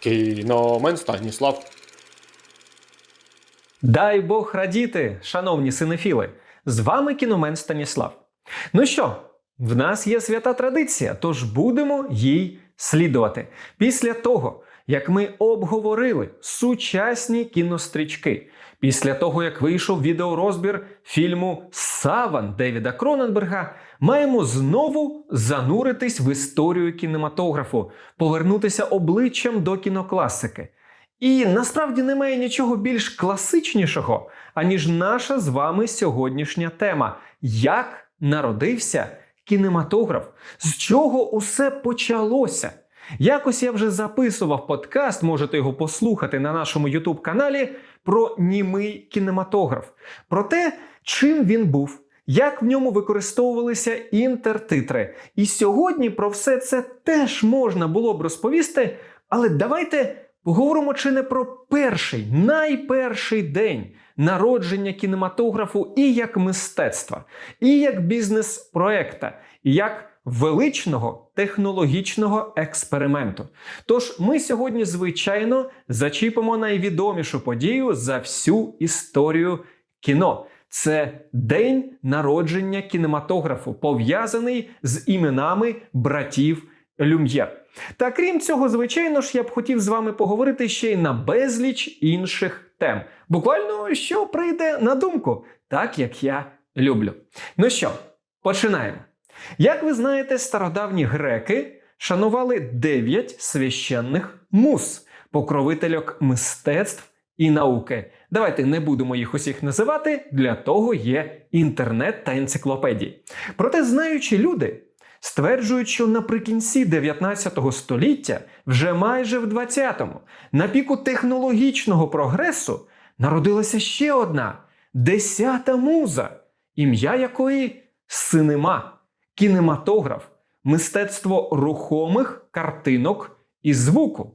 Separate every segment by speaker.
Speaker 1: Кіномен Станіслав.
Speaker 2: Дай Бог радіти, шановні синефіли! З вами кіномен Станіслав. Ну що, в нас є свята традиція, тож будемо їй слідувати. Після того, як ми обговорили сучасні кінострічки, після того, як вийшов відеорозбір фільму Саван Девіда Кроненберга, маємо знову зануритись в історію кінематографу, повернутися обличчям до кінокласики. І насправді немає нічого більш класичнішого, аніж наша з вами сьогоднішня тема: як народився кінематограф, з чого усе почалося. Якось я вже записував подкаст, можете його послухати на нашому youtube каналі про німий кінематограф, про те, чим він був, як в ньому використовувалися інтертитри. І сьогодні про все це теж можна було б розповісти, але давайте поговоримо чи не про перший, найперший день народження кінематографу і як мистецтва, і як бізнес-проекта, і як величного технологічного експерименту. Тож ми сьогодні, звичайно, зачіпимо найвідомішу подію за всю історію кіно. Це день народження кінематографу, пов'язаний з іменами братів Люм'єр. Та крім цього, звичайно ж, я б хотів з вами поговорити ще й на безліч інших тем. Буквально що прийде на думку, так як я люблю. Ну що, починаємо. Як ви знаєте, стародавні греки шанували дев'ять священних мус, покровительок мистецтв і науки. Давайте не будемо їх усіх називати, для того є інтернет та енциклопедії. Проте знаючі люди стверджують, що наприкінці 19 століття, вже майже в 20-му, на піку технологічного прогресу народилася ще одна десята муза, ім'я якої синема, кінематограф, мистецтво рухомих картинок і звуку.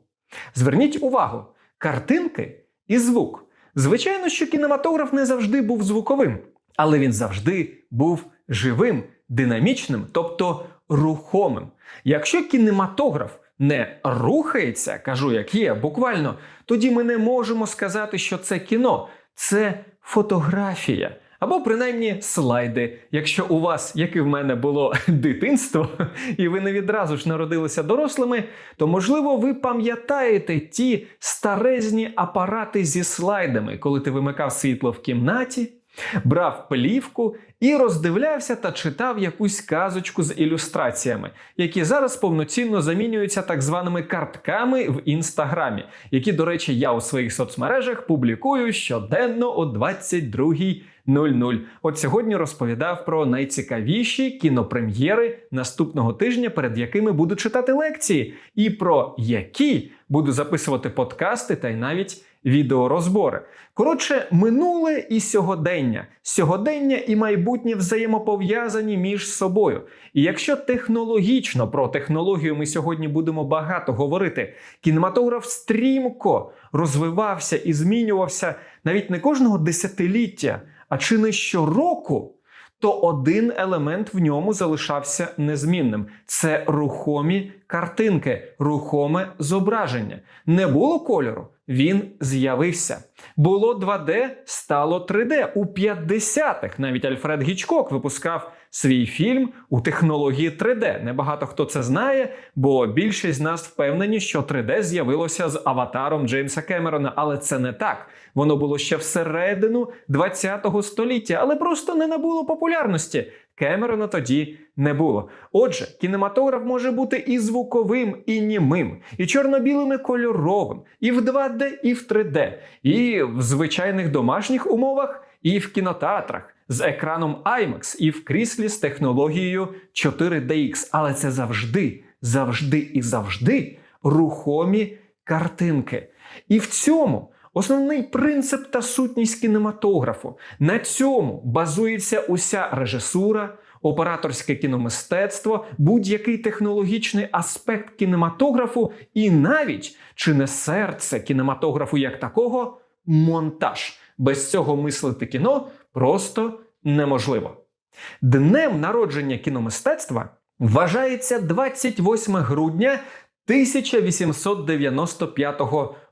Speaker 2: Зверніть увагу, картинки і звук. Звичайно, що кінематограф не завжди був звуковим, але він завжди був живим, динамічним, тобто рухомим. Якщо кінематограф не рухається, кажу, як є, буквально, тоді ми не можемо сказати, що це кіно, це фотографія. Або принаймні слайди. Якщо у вас, як і в мене, було дитинство, і ви не відразу ж народилися дорослими, то можливо ви пам'ятаєте ті старезні апарати зі слайдами, коли ти вимикав світло в кімнаті, брав плівку і роздивлявся та читав якусь казочку з ілюстраціями, які зараз повноцінно замінюються так званими картками в інстаграмі, які, до речі, я у своїх соцмережах публікую щоденно о 22-й 00. От сьогодні розповідав про найцікавіші кінопрем'єри наступного тижня, перед якими буду читати лекції, і про які буду записувати подкасти та й навіть відеорозбори. Коротше, минуле і сьогодення, сьогодення і майбутнє взаємопов'язані між собою. І якщо технологічно про технологію ми сьогодні будемо багато говорити, кінематограф стрімко розвивався і змінювався навіть не кожного десятиліття, а чи не щороку, то один елемент в ньому залишався незмінним: це рухомі картинки, рухоме зображення. Не було кольору, він з'явився. Було 2D, стало 3D. У 50-х навіть Альфред Гічкок випускав свій фільм у технології 3D. Небагато хто це знає, бо більшість з нас впевнені, що 3D з'явилося з аватаром Джеймса Кемерона, але це не так. Воно було ще всередину 20-го століття, але просто не набуло популярності. Кемерона тоді не було. Отже, кінематограф може бути і звуковим, і німим, і чорно-білим, і кольоровим, і в 2D, і в 3D, і в звичайних домашніх умовах, і в кінотеатрах з екраном IMAX, і в кріслі з технологією 4DX. Але це завжди, завжди і завжди рухомі картинки. І в цьому. Основний принцип та сутність кінематографу. На цьому базується уся режисура, операторське кіномистецтво, будь-який технологічний аспект кінематографу, і навіть чи не серце кінематографу як такого монтаж. Без цього мислити кіно просто неможливо. Днем народження кіномистецтва вважається 28 грудня 1895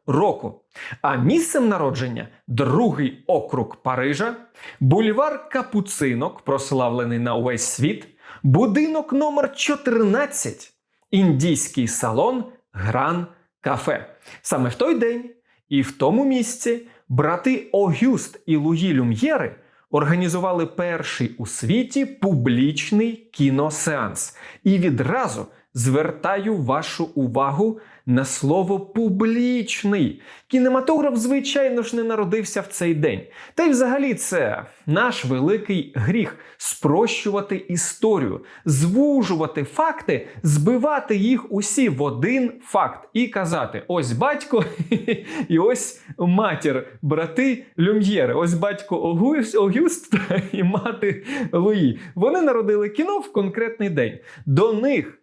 Speaker 2: року. А місцем народження другий округ Парижа, бульвар Капуцинок, прославлений на увесь світ, будинок номер 14, індійський салон Гран Кафе. Саме в той день і в тому місці брати Огюст і Луї Люм'єри організували перший у світі публічний кіносеанс. І відразу звертаю вашу увагу на слово публічний. Кінематограф, звичайно ж, не народився в цей день. Та й взагалі це наш великий гріх спрощувати історію, звужувати факти, збивати їх усі в один факт і казати: ось батько і ось матір, брати Люм'єри, ось батько Огюст, і мати Луї. Вони народили кіно в конкретний день. До них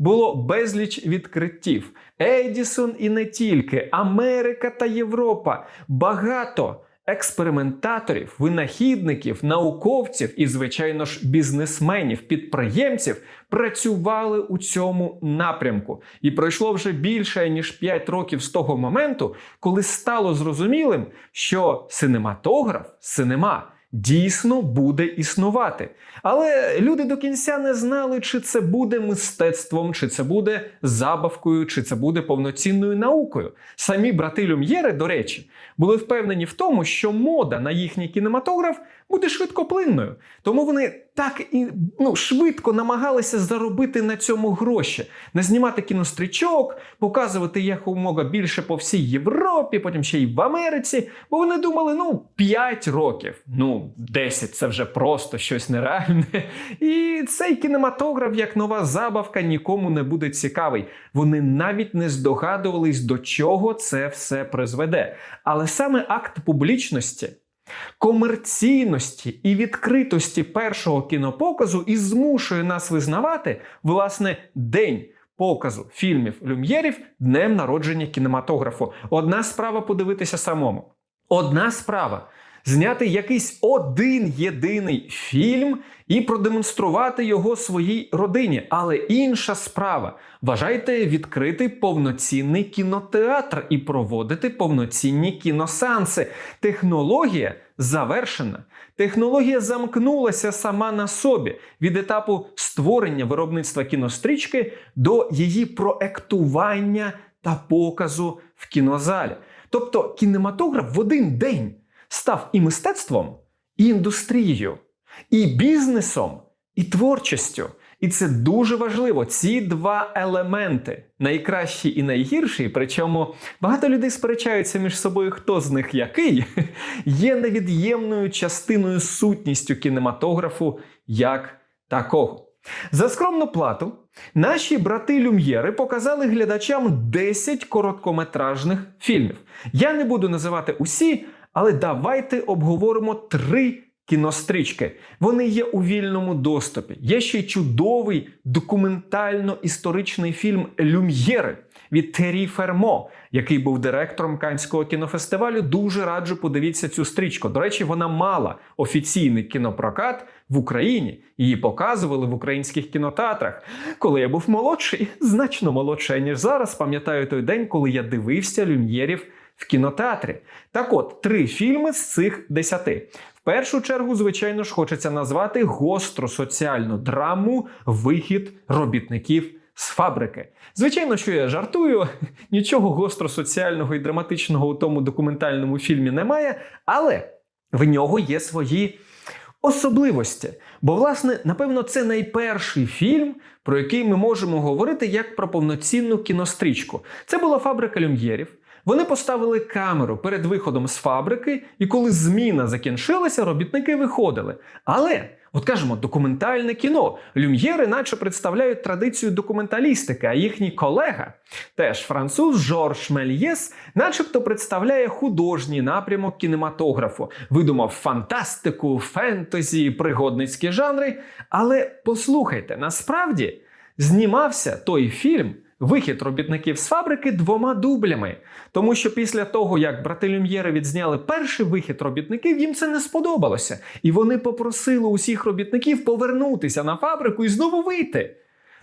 Speaker 2: було безліч відкриттів. Едісон і не тільки, Америка та Європа. Багато експериментаторів, винахідників, науковців і, звичайно ж, бізнесменів, підприємців працювали у цьому напрямку. І пройшло вже більше ніж 5 років з того моменту, коли стало зрозумілим, що синематограф, синема дійсно буде існувати. Але люди до кінця не знали, чи це буде мистецтвом, чи це буде забавкою, чи це буде повноцінною наукою. Самі брати Люм'єри, до речі, були впевнені в тому, що мода на їхній кінематограф буде швидкоплинною. Тому вони так і ну, швидко намагалися заробити на цьому гроші, не знімати кінострічок, показувати якомога більше по всій Європі, потім ще й в Америці. Бо вони думали, ну 5 років, ну 10 це вже просто щось нереальне. І цей кінематограф, як нова забавка, нікому не буде цікавий. Вони навіть не здогадувались, до чого це все призведе. Але саме акт публічності. Комерційності і відкритості першого кінопоказу і змушує нас визнавати власне день показу фільмів Люм'єрів днем народження кінематографу. Одна справа подивитися самому. Одна справа зняти якийсь один єдиний фільм і продемонструвати його своїй родині. Але інша справа вважайте відкрити повноцінний кінотеатр і проводити повноцінні кіносеанси. Технологія завершена. Технологія замкнулася сама на собі від етапу створення виробництва кінострічки до її проектування та показу в кінозалі. Тобто кінематограф в один день став і мистецтвом, і індустрією, і бізнесом, і творчістю. І це дуже важливо. Ці два елементи найкращі і найгірші. Причому багато людей сперечаються між собою, хто з них який, є невід'ємною частиною сутністю кінематографу як такого. За скромну плату наші брати Люм'єри показали глядачам 10 короткометражних фільмів. Я не буду називати усі, але давайте обговоримо три кінострічки. Вони є у вільному доступі. Є ще й чудовий документально-історичний фільм Люм'єри від Террі Фермо, який був директором Канського кінофестивалю. Дуже раджу подивіться цю стрічку. До речі, вона мала офіційний кінопрокат в Україні. Її показували в українських кінотеатрах. Коли я був молодший, значно молодший, ніж зараз, пам'ятаю той день, коли я дивився Люм'єрів в кінотеатрі. Так от, три фільми з цих десяти. Першу чергу, звичайно ж, хочеться назвати гостро соціальну драму Вихід робітників з фабрики. Звичайно, що я жартую, нічого гостро соціального і драматичного у тому документальному фільмі немає, але в нього є свої особливості. Бо, власне, напевно, це найперший фільм, про який ми можемо говорити як про повноцінну кінострічку. Це була фабрика люм'єрів. Вони поставили камеру перед виходом з фабрики, і коли зміна закінчилася, робітники виходили. Але, от кажемо, документальне кіно. Люм'єри наче представляють традицію документалістики, а їхній колега, теж француз Жорж Мельєс, начебто представляє художній напрямок кінематографу, видумав фантастику, фентезі, пригодницькі жанри. Але послухайте, насправді знімався той фільм. Вихід робітників з фабрики двома дублями. Тому що після того, як брати Люм'єри відзняли перший вихід робітників, їм це не сподобалося. І вони попросили усіх робітників повернутися на фабрику і знову вийти.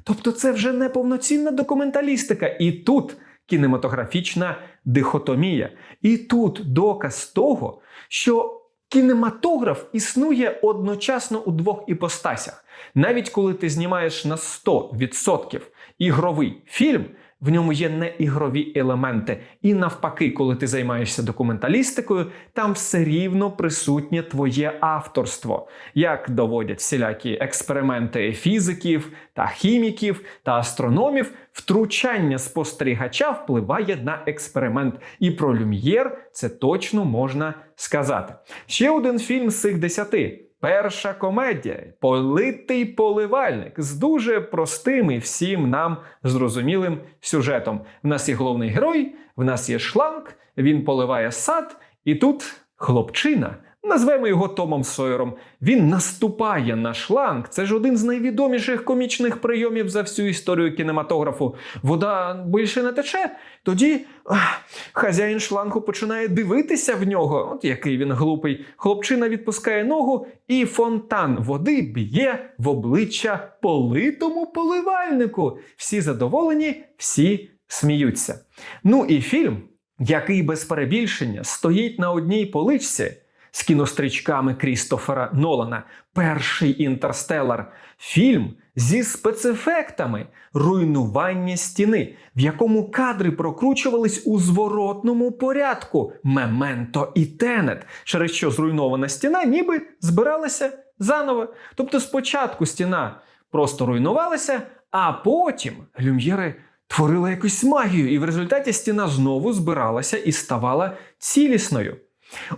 Speaker 2: Тобто це вже не повноцінна документалістика. І тут кінематографічна дихотомія. І тут доказ того, що кінематограф існує одночасно у двох іпостасях. Навіть коли ти знімаєш на 100% ігровий фільм, в ньому є неігрові елементи. І навпаки, коли ти займаєшся документалістикою, там все рівно присутнє твоє авторство, як доводять всілякі експерименти фізиків та хіміків та астрономів. Втручання спостерігача впливає на експеримент, і про люм'єр це точно можна сказати. Ще один фільм з цих десяти. Перша комедія Политий поливальник з дуже простим і всім нам зрозумілим сюжетом. В нас є головний герой, в нас є шланг, він поливає сад, і тут хлопчина. Назвемо його Томом Сойером. Він наступає на шланг. Це ж один з найвідоміших комічних прийомів за всю історію кінематографу. Вода більше не тече. Тоді ах, хазяїн шлангу починає дивитися в нього. От який він глупий. Хлопчина відпускає ногу, і фонтан води б'є в обличчя политому поливальнику. Всі задоволені, всі сміються. Ну і фільм, який без перебільшення стоїть на одній поличці з кінострічками Крістофера Нолана. Перший інтерстелар. Фільм зі спецефектами руйнування стіни, в якому кадри прокручувались у зворотному порядку. Мементо і Тенет, через що зруйнована стіна ніби збиралася заново. Тобто спочатку стіна просто руйнувалася, а потім люм'єри творили якусь магію, і в результаті стіна знову збиралася і ставала цілісною.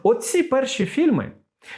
Speaker 2: Оці перші фільми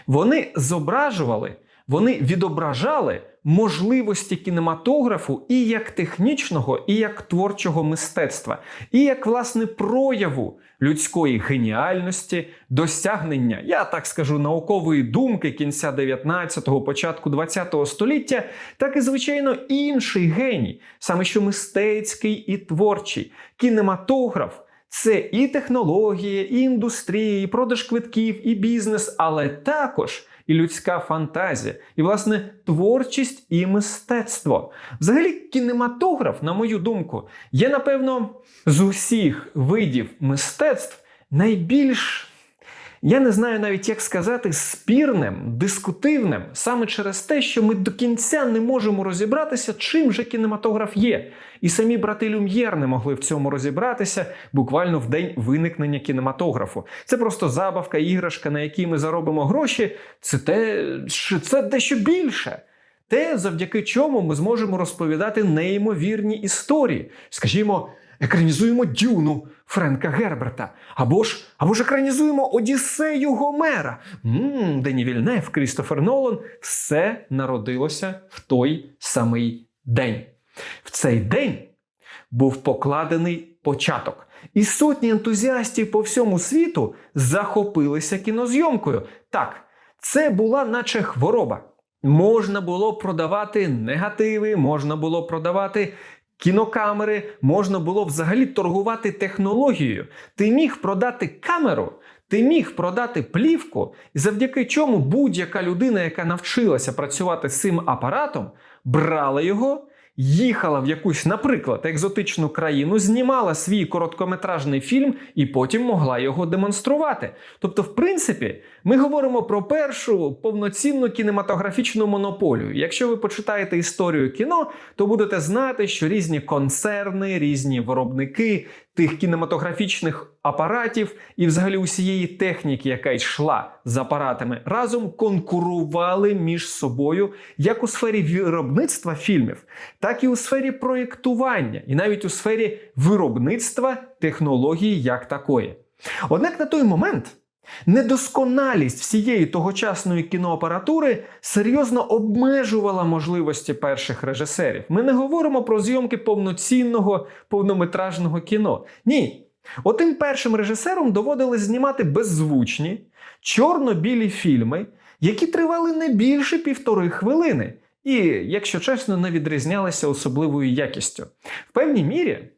Speaker 2: вони зображували, вони відображали можливості кінематографу і як технічного, і як творчого мистецтва, і як власне прояву людської геніальності, досягнення, я так скажу, наукової думки кінця 19-го, початку 20-го століття, так і звичайно інший геній, саме що мистецький і творчий кінематограф. Це і технології, і індустрія, і продаж квитків, і бізнес, але також і людська фантазія, і власне творчість і мистецтво. Взагалі, кінематограф, на мою думку, є напевно з усіх видів мистецтв найбільш. Я не знаю навіть, як сказати, спірним, дискутивним, саме через те, що ми до кінця не можемо розібратися, чим же кінематограф є. І самі брати Люм'єр не могли в цьому розібратися буквально в день виникнення кінематографу. Це просто забавка, іграшка, на якій ми заробимо гроші. Це те, що це дещо більше. Те, завдяки чому ми зможемо розповідати неймовірні історії. Скажімо, екранізуємо Дюну Френка Герберта, або ж або ж екранізуємо Одіссею Гомера. Ммм, Дені Вільнев, Крістофер Нолан. Все народилося в той самий день. В цей день був покладений початок. І сотні ентузіастів по всьому світу захопилися кінозйомкою. Так, це була наче хвороба. Можна було продавати негативи, можна було продавати кінокамери, можна було взагалі торгувати технологією. Ти міг продати камеру, ти міг продати плівку, і завдяки чому будь-яка людина, яка навчилася працювати з цим апаратом, брала його. Їхала в якусь, наприклад, екзотичну країну, знімала свій короткометражний фільм і потім могла його демонструвати. Тобто, в принципі, ми говоримо про першу повноцінну кінематографічну монополію. Якщо ви почитаєте історію кіно, то будете знати, що різні концерни, різні виробники тих кінематографічних апаратів і, взагалі, усієї техніки, яка йшла з апаратами, разом конкурували між собою як у сфері виробництва фільмів, так і у сфері проєктування, і навіть у сфері виробництва технології як такої. Однак на той момент. Недосконалість всієї тогочасної кіноапаратури серйозно обмежувала можливості перших режисерів. Ми не говоримо про зйомки повноцінного повнометражного кіно. Ні. Отим першим режисерам доводилось знімати беззвучні, чорно-білі фільми, які тривали не більше півтори хвилини, і, якщо чесно, не відрізнялися особливою якістю. В певній мірі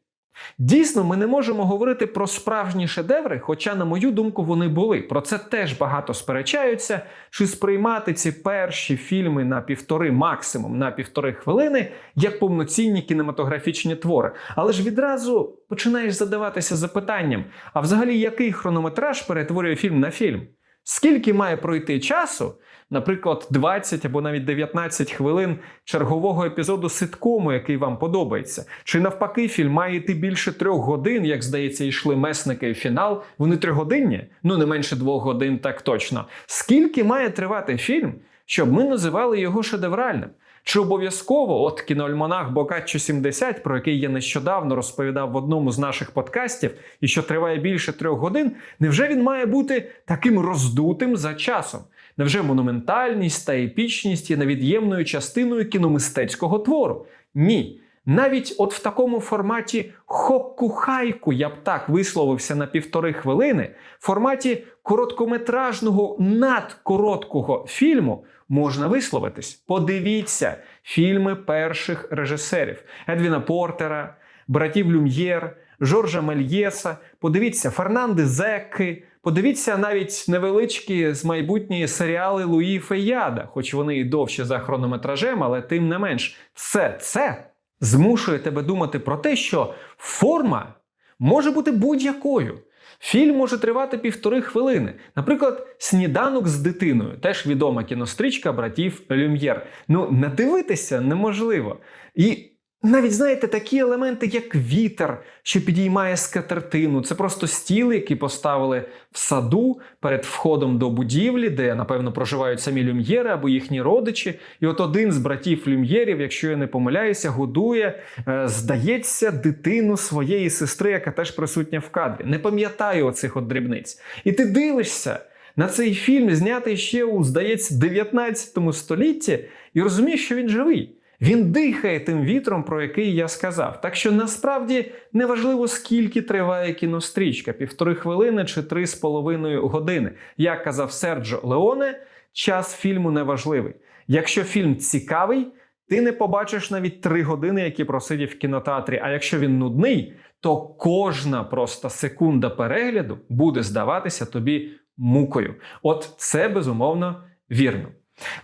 Speaker 2: Дійсно, ми не можемо говорити про справжні шедеври, хоча, на мою думку, вони були. Про це теж багато сперечаються. Чи сприймати ці перші фільми на півтори, максимум на півтори хвилини, як повноцінні кінематографічні твори. Але ж відразу починаєш задаватися запитанням: а взагалі який хронометраж перетворює фільм на фільм? Скільки має пройти часу, наприклад, 20 або навіть 19 хвилин чергового епізоду ситкому, який вам подобається? Чи навпаки, фільм має йти більше трьох годин, як здається, йшли месники і фінал? Вони тригодинні? Ну не менше двох годин, так точно. Скільки має тривати фільм, щоб ми називали його шедевральним? Чи обов'язково, от кіноальманах Бокаччо 70, про який я нещодавно розповідав в одному з наших подкастів, і що триває більше трьох годин, невже він має бути таким роздутим за часом? Невже монументальність та епічність є невід'ємною частиною кіномистецького твору? Ні. Навіть от в такому форматі хокку-хайку, я б так висловився на півтори хвилини, в форматі короткометражного надкороткого фільму можна висловитись. Подивіться фільми перших режисерів Едвіна Портера, братів Люм'єр, Жоржа Мельєса. Подивіться Фернанди Зекки. Подивіться навіть невеличкі з майбутньої серіали Луї Феяда, хоч вони і довші за хронометражем, але тим не менш, все це змушує тебе думати про те, що форма може бути будь-якою. Фільм може тривати півтори хвилини. Наприклад, сніданок з дитиною, теж відома кінострічка братів Люм'єр. Ну, надивитися неможливо. І навіть знаєте, такі елементи, як вітер, що підіймає скатертину, це просто стіл, який поставили в саду перед входом до будівлі, де, напевно, проживають самі люм'єри або їхні родичі. І от один з братів люм'єрів, якщо я не помиляюся, годує, е, здається, дитину своєї сестри, яка теж присутня в кадрі. Не пам'ятаю оцих от дрібниць. І ти дивишся. На цей фільм знятий ще у, здається, 19 столітті, і розумієш, що він живий. Він дихає тим вітром, про який я сказав. Так що насправді неважливо, скільки триває кінострічка півтори хвилини чи три з половиною години. Як казав Серджо Леоне, час фільму не важливий. Якщо фільм цікавий, ти не побачиш навіть три години, які просидів в кінотеатрі. А якщо він нудний, то кожна просто секунда перегляду буде здаватися тобі мукою. От це безумовно вірно.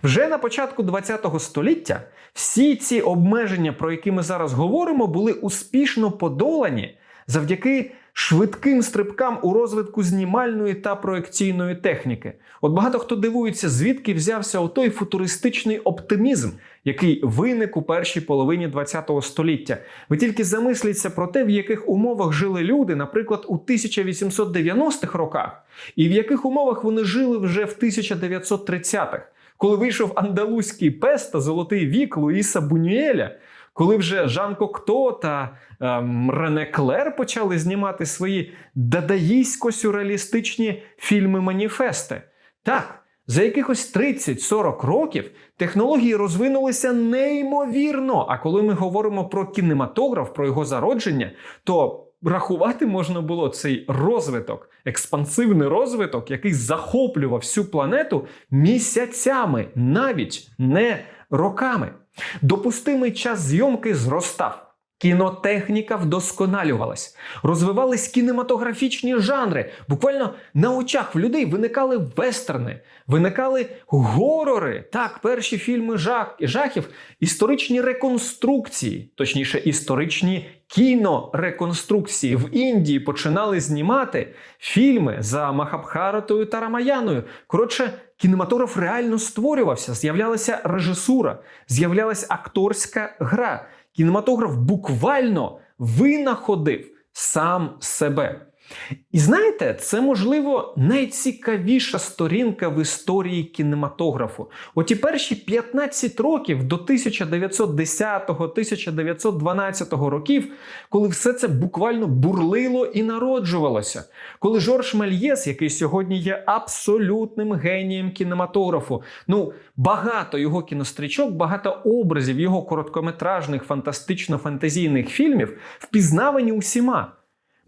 Speaker 2: Вже на початку ХХ століття всі ці обмеження, про які ми зараз говоримо, були успішно подолані завдяки швидким стрибкам у розвитку знімальної та проекційної техніки. От багато хто дивується, звідки взявся отой футуристичний оптимізм, який виник у першій половині ХХ століття. Ви тільки замисліться про те, в яких умовах жили люди, наприклад, у 1890-х роках, і в яких умовах вони жили вже в 1930-х коли вийшов андалузький пес та золотий вік Луїса Бунюеля, коли вже Жан Кокто та ем, Рене Клер почали знімати свої дадаїсько-сюрреалістичні фільми-маніфести. Так, за якихось 30-40 років технології розвинулися неймовірно. А коли ми говоримо про кінематограф, про його зародження, то рахувати можна було цей розвиток, експансивний розвиток, який захоплював всю планету місяцями, навіть не роками. Допустимий час зйомки зростав. Кінотехніка вдосконалювалась, розвивались кінематографічні жанри. Буквально на очах в людей виникали вестерни, виникали горори. Так, перші фільми жах, жахів, історичні реконструкції, точніше, історичні кінореконструкції. В Індії починали знімати фільми за Махабхаратою та Рамаяною. Коротше, кінематограф реально створювався, з'являлася режисура, з'являлася акторська гра. Кінематограф буквально винаходив сам себе. І знаєте, це можливо найцікавіша сторінка в історії кінематографу. Оті перші 15 років до 1910-1912 років, коли все це буквально бурлило і народжувалося. Коли Жорж Мельєс, який сьогодні є абсолютним генієм кінематографу, ну багато його кінострічок, багато образів його короткометражних фантастично-фантазійних фільмів впізнавані усіма.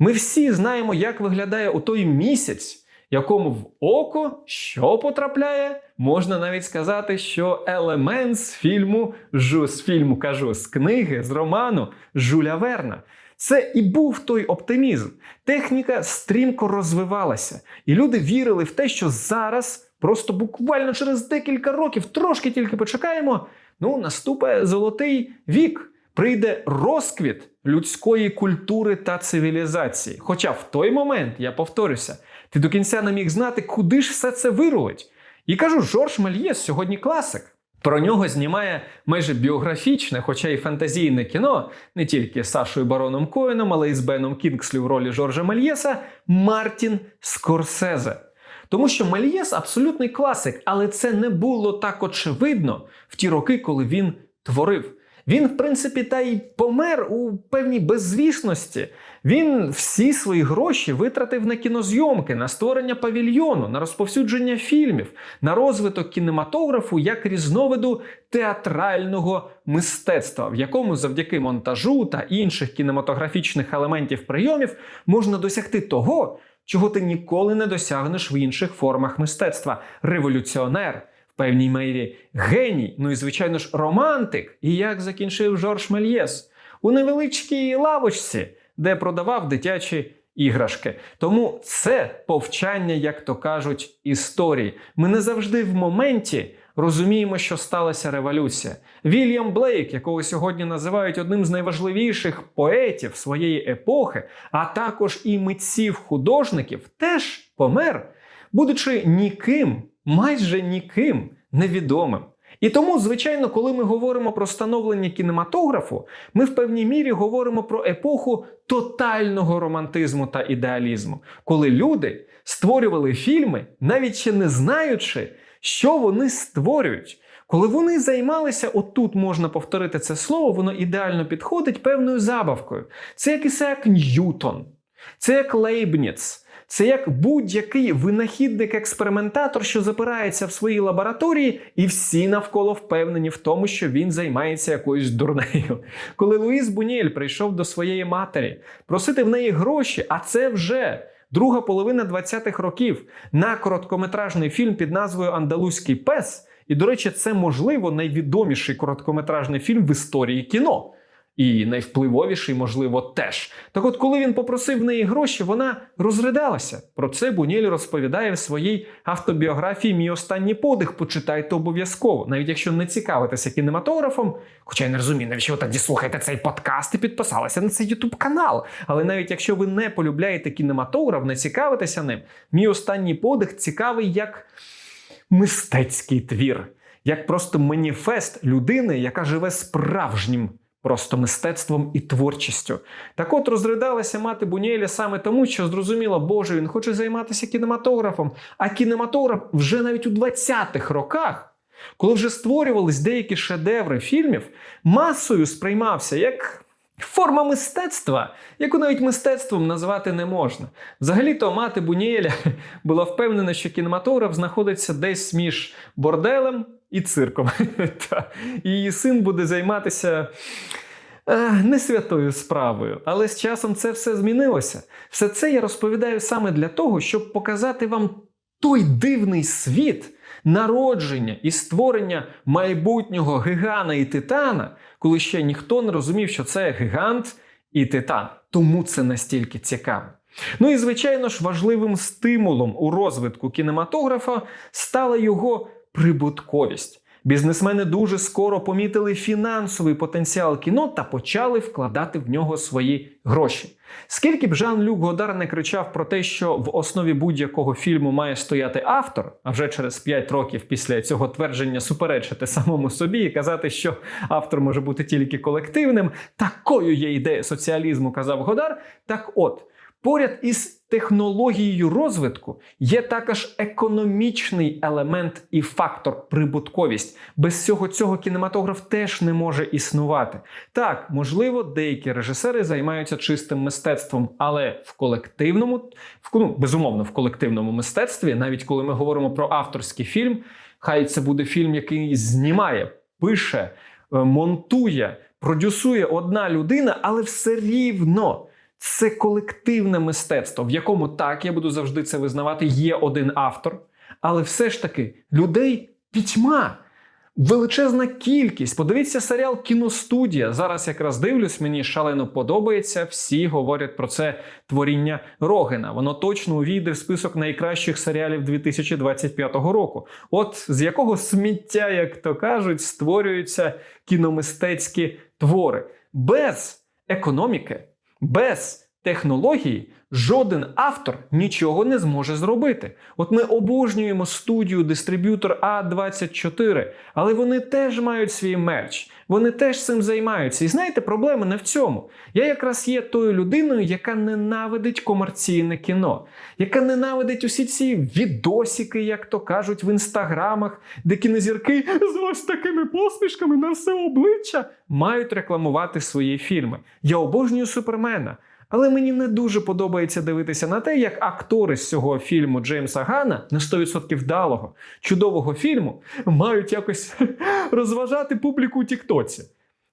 Speaker 2: Ми всі знаємо, як виглядає отой місяць, якому в око що потрапляє, можна навіть сказати, що елемент з фільму, жу, з фільму кажу, з книги, з роману Жуля Верна. Це і був той оптимізм. Техніка стрімко розвивалася, і люди вірили в те, що зараз, просто буквально через декілька років, трошки тільки почекаємо, ну наступає золотий вік. Прийде розквіт людської культури та цивілізації. Хоча в той момент, я повторюся, ти до кінця не міг знати, куди ж все це вирулить. І кажу, Жорж Мельєс сьогодні класик. Про нього знімає майже біографічне, хоча й фантазійне кіно, не тільки з Сашою Бароном Коеном, але й з Беном Кінгслі в ролі Жоржа Мельєса Мартін Скорсезе. Тому що Мельєс абсолютний класик, але це не було так очевидно в ті роки, коли він творив. Він, в принципі, та й помер у певній беззвісності. Він всі свої гроші витратив на кінозйомки, на створення павільйону, на розповсюдження фільмів, на розвиток кінематографу як різновиду театрального мистецтва, в якому завдяки монтажу та інших кінематографічних елементів прийомів можна досягти того, чого ти ніколи не досягнеш в інших формах мистецтва. Революціонер в певній мірі геній, ну і звичайно ж романтик. І як закінчив Жорж Мельєс у невеличкій лавочці, де продавав дитячі іграшки. Тому це повчання, як то кажуть, історії. Ми не завжди в моменті. Розуміємо, що сталася революція. Вільям Блейк, якого сьогодні називають одним з найважливіших поетів своєї епохи, а також і митців-художників, теж помер, будучи ніким, майже ніким невідомим. І тому, звичайно, коли ми говоримо про становлення кінематографу, ми в певній мірі говоримо про епоху тотального романтизму та ідеалізму, коли люди створювали фільми, навіть ще не знаючи, що вони створюють. Коли вони займалися, отут можна повторити це слово, воно ідеально підходить певною забавкою. Це як Ісаак Ньютон, це як Лейбніц, це як будь-який винахідник-експериментатор, що запирається в своїй лабораторії, і всі навколо впевнені в тому, що він займається якоюсь дурнею. Коли Луїс Бунєль прийшов до своєї матері просити в неї гроші, а це вже. Друга половина 20-х років на короткометражний фільм під назвою Андалузький пес. І, до речі, це можливо найвідоміший короткометражний фільм в історії кіно. І найвпливовіший, можливо, теж. Так от, коли він попросив в неї гроші, вона розридалася. Про це Бунєль розповідає в своїй автобіографії Мій останній подих. Почитайте обов'язково, навіть якщо не цікавитеся кінематографом. Хоча я не розумію, навіщо ви тоді слухаєте цей подкаст і підписалися на цей ютуб канал. Але навіть якщо ви не полюбляєте кінематограф, не цікавитеся ним, мій останній подих цікавий як мистецький твір, як просто маніфест людини, яка живе справжнім. Просто мистецтвом і творчістю. Так от розридалася мати Бунєля саме тому, що зрозуміла, Боже, він хоче займатися кінематографом. А кінематограф вже навіть у 20-х роках, коли вже створювались деякі шедеври фільмів, масою сприймався як форма мистецтва, яку навіть мистецтвом назвати не можна. Взагалі-то мати Бунєля була впевнена, що кінематограф знаходиться десь між борделем і цирком. І її син буде займатися е, не святою справою. Але з часом це все змінилося. Все це я розповідаю саме для того, щоб показати вам той дивний світ народження і створення майбутнього гигана і титана, коли ще ніхто не розумів, що це гігант і титан. Тому це настільки цікаво. Ну і звичайно ж важливим стимулом у розвитку кінематографа стала його прибутковість. Бізнесмени дуже скоро помітили фінансовий потенціал кіно та почали вкладати в нього свої гроші. Скільки б Жан-Люк Годар не кричав про те, що в основі будь-якого фільму має стояти автор, а вже через 5 років після цього твердження суперечити самому собі і казати, що автор може бути тільки колективним, такою є ідея соціалізму, казав Годар. Так от. Поряд із технологією розвитку є також економічний елемент і фактор прибутковість. Без всього цього кінематограф теж не може існувати. Так, можливо, деякі режисери займаються чистим мистецтвом, але в колективному, в, ну, безумовно, в колективному мистецтві, навіть коли ми говоримо про авторський фільм, хай це буде фільм, який знімає, пише, е, монтує, продюсує одна людина, але все рівно. Це колективне мистецтво, в якому так я буду завжди це визнавати. Є один автор, але все ж таки людей пітьма. Величезна кількість. Подивіться серіал Кіностудія. Зараз якраз дивлюсь, мені шалено подобається. Всі говорять про це творіння Рогена. Воно точно увійде в список найкращих серіалів 2025 року. От з якого сміття, як то кажуть, створюються кіномистецькі твори. Без економіки, без технології жоден автор нічого не зможе зробити. От ми обожнюємо студію дистриб'ютор А24, але вони теж мають свій мерч, вони теж цим займаються. І знаєте, проблема не в цьому. Я якраз є тою людиною, яка ненавидить комерційне кіно, яка ненавидить усі ці відосики, як то кажуть, в інстаграмах, де кінозірки з ось такими посмішками на все обличчя мають рекламувати свої фільми. Я обожнюю супермена. Але мені не дуже подобається дивитися на те, як актори з цього фільму Джеймса Гана, на 100% вдалого, чудового фільму, мають якось розважати публіку у Тіктоці.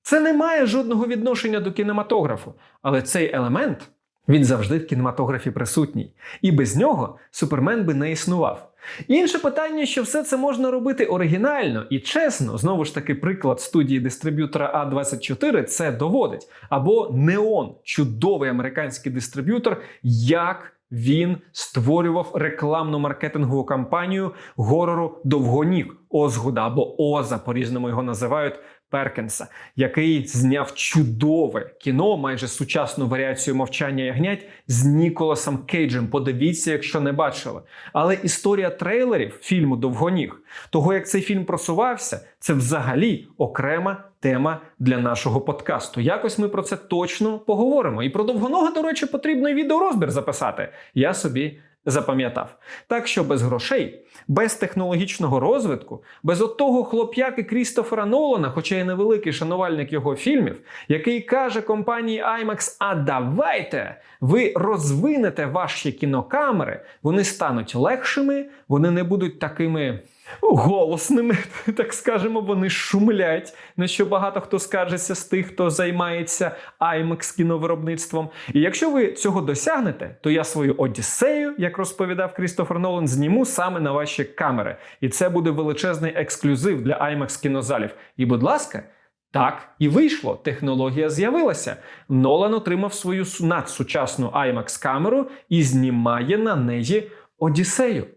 Speaker 2: Це не має жодного відношення до кінематографу, але цей елемент він завжди в кінематографі присутній, і без нього супермен би не існував. Інше питання, що все це можна робити оригінально і чесно, знову ж таки, приклад студії дистриб'ютора А24 це доводить. Або Неон, чудовий американський дистриб'ютор, як він створював рекламну маркетингову кампанію горору довгоніг Озгуда або Оза, по-різному його називають. Перкенса, який зняв чудове кіно, майже сучасну варіацію мовчання ягнять з Ніколасом Кейджем. Подивіться, якщо не бачили. Але історія трейлерів фільму Довгоніг, того як цей фільм просувався, це взагалі окрема тема для нашого подкасту. Якось ми про це точно поговоримо. І про довгонога, до речі, потрібно відеорозбір записати. Я собі запам'ятав. Так що без грошей, без технологічного розвитку, без отого хлоп'яки Крістофера Нолана, хоча я невеликий шанувальник його фільмів, який каже компанії IMAX: А давайте ви розвинете ваші кінокамери, вони стануть легшими, вони не будуть такими. Голосними, так скажемо, вони шумлять, на що багато хто скаржиться з тих, хто займається IMAX кіновиробництвом. І якщо ви цього досягнете, то я свою Одіссею, як розповідав Крістофер Нолан, зніму саме на ваші камери. І це буде величезний ексклюзив для IMAX кінозалів. І, будь ласка. Так і вийшло. Технологія з'явилася. Нолан отримав свою надсучасну IMAX камеру і знімає на неї Одіссею.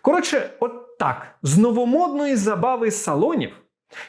Speaker 2: Коротше, от так, з новомодної забави салонів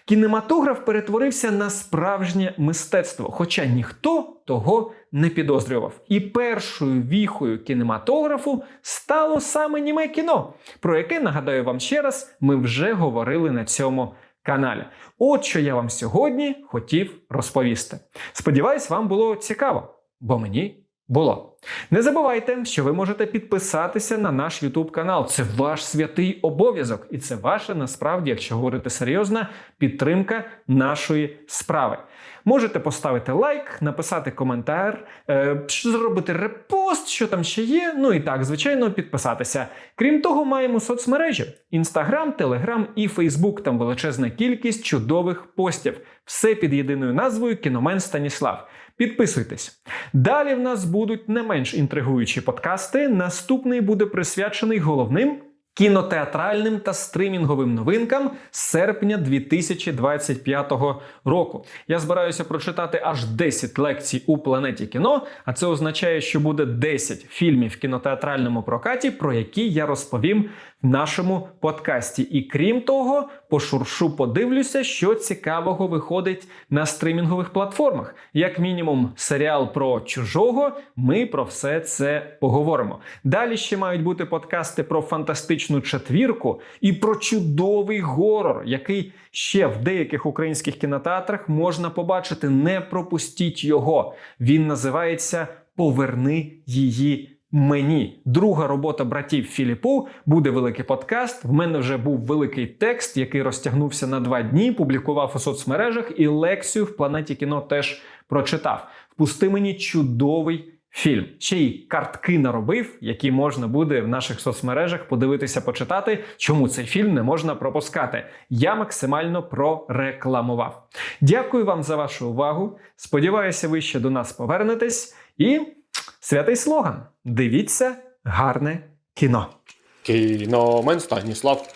Speaker 2: кінематограф перетворився на справжнє мистецтво, хоча ніхто того не підозрював. І першою віхою кінематографу стало саме німе кіно, про яке нагадаю вам ще раз, ми вже говорили на цьому каналі. От що я вам сьогодні хотів розповісти. Сподіваюсь, вам було цікаво, бо мені було. Не забувайте, що ви можете підписатися на наш YouTube канал. Це ваш святий обов'язок, і це ваша насправді, якщо говорити серйозно, підтримка нашої справи. Можете поставити лайк, написати коментар, е, зробити репост, що там ще є. Ну і так, звичайно, підписатися. Крім того, маємо соцмережі: Instagram, Telegram і Facebook. Там величезна кількість чудових постів. Все під єдиною назвою Кіномен Станіслав. Підписуйтесь. Далі в нас будуть не менш інтригуючі подкасти. Наступний буде присвячений головним кінотеатральним та стримінговим новинкам з серпня 2025 року. Я збираюся прочитати аж 10 лекцій у планеті кіно, а це означає, що буде 10 фільмів в кінотеатральному прокаті, про які я розповім нашому подкасті. І крім того, пошуршу подивлюся, що цікавого виходить на стримінгових платформах. Як мінімум, серіал про чужого. Ми про все це поговоримо. Далі ще мають бути подкасти про фантастичну четвірку і про чудовий горор, який ще в деяких українських кінотеатрах можна побачити. Не пропустіть його. Він називається Поверни її. Мені друга робота братів Філіпу буде великий подкаст. В мене вже був великий текст, який розтягнувся на два дні. Публікував у соцмережах і лекцію в планеті кіно теж прочитав. Впусти мені чудовий фільм. Ще й картки наробив, які можна буде в наших соцмережах подивитися, почитати, чому цей фільм не можна пропускати. Я максимально прорекламував. Дякую вам за вашу увагу. Сподіваюся, ви ще до нас повернетесь. І святий слоган: дивіться гарне кіно.
Speaker 1: Кіномен Станіслав.